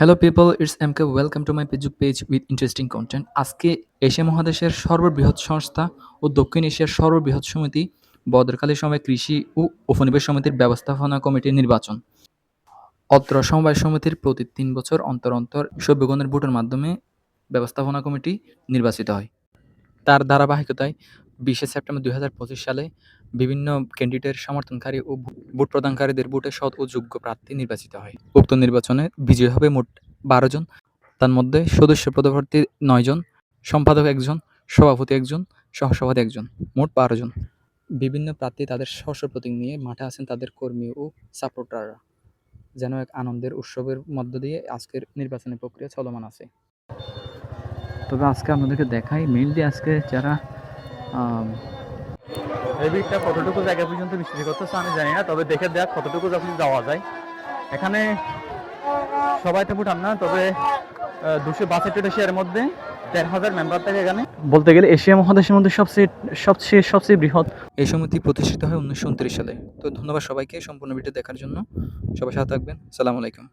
Hello people it's M K welcome to my Facebook page with interesting content আজকে Asia মহাদেশের সর্ববৃহৎ সংস্থা ও দক্ষিণ এশিয়ার সর্ববৃহৎ সমিতি বদরকালী সময় কৃষি ও উপনিবেশ সমিতির ব্যবস্থাপনা কমিটির নির্বাচন। অত্র সমবায় সমিতির প্রতি তিন বছর অন্তর অন্তর সভ্যগণের ভোটের মাধ্যমে ব্যবস্থাপনা কমিটি নির্বাচিত হয়। তার ধারাবাহিকতায় বিশে সেপ্টেম্বর দুই হাজার পঁচিশ সালে বিভিন্ন ক্যান্ডিডেটের সমর্থনকারী ও ভোট প্রদানকারীদের ভোটে সৎ ও যোগ্য প্রার্থী নির্বাচিত হয়। উক্ত নির্বাচনে বিজয়ী হবে মোট বারো জন। তার মধ্যে সদস্য পদপ্রার্থী নয় জন, সম্পাদক একজন, সভাপতি একজন, সহসভাপতি একজন, মোট বারো জন। বিভিন্ন প্রার্থী তাদের স্বস্ব প্রতীক নিয়ে মাঠে আছেন তাদের কর্মী ও সাপোর্টাররা। যেন এক আনন্দের উৎসবের মধ্য দিয়ে আজকের নির্বাচনী প্রক্রিয়া চলমান আছে। তবে আজকে আপনাদেরকে দেখাই মেইনলি আজকে যারা আম, কতটুকু জায়গা পর্যন্ত বৃষ্টি করতেছে আমি জানি না তবে দেখে দেখ কতটুকু যখন যাওয়া যায়। এখানে সবাই তো ভুটান না তবে দুশো বাষট্টি এশিয়ার মধ্যে দেড় হাজার মেম্বার থাকে এখানে। বলতে গেলে এশিয়া মহাদেশের মধ্যে সবচেয়ে সবচেয়ে সবচেয়ে বৃহৎ। এই সমিতি প্রতিষ্ঠিত হয় উনিশশো উনত্রিশ সালে। তো ধন্যবাদ সবাইকে সম্পূর্ণ ভিডিও দেখার জন্য। সবাই সাথে থাকবেন। সালাম আলাইকুম।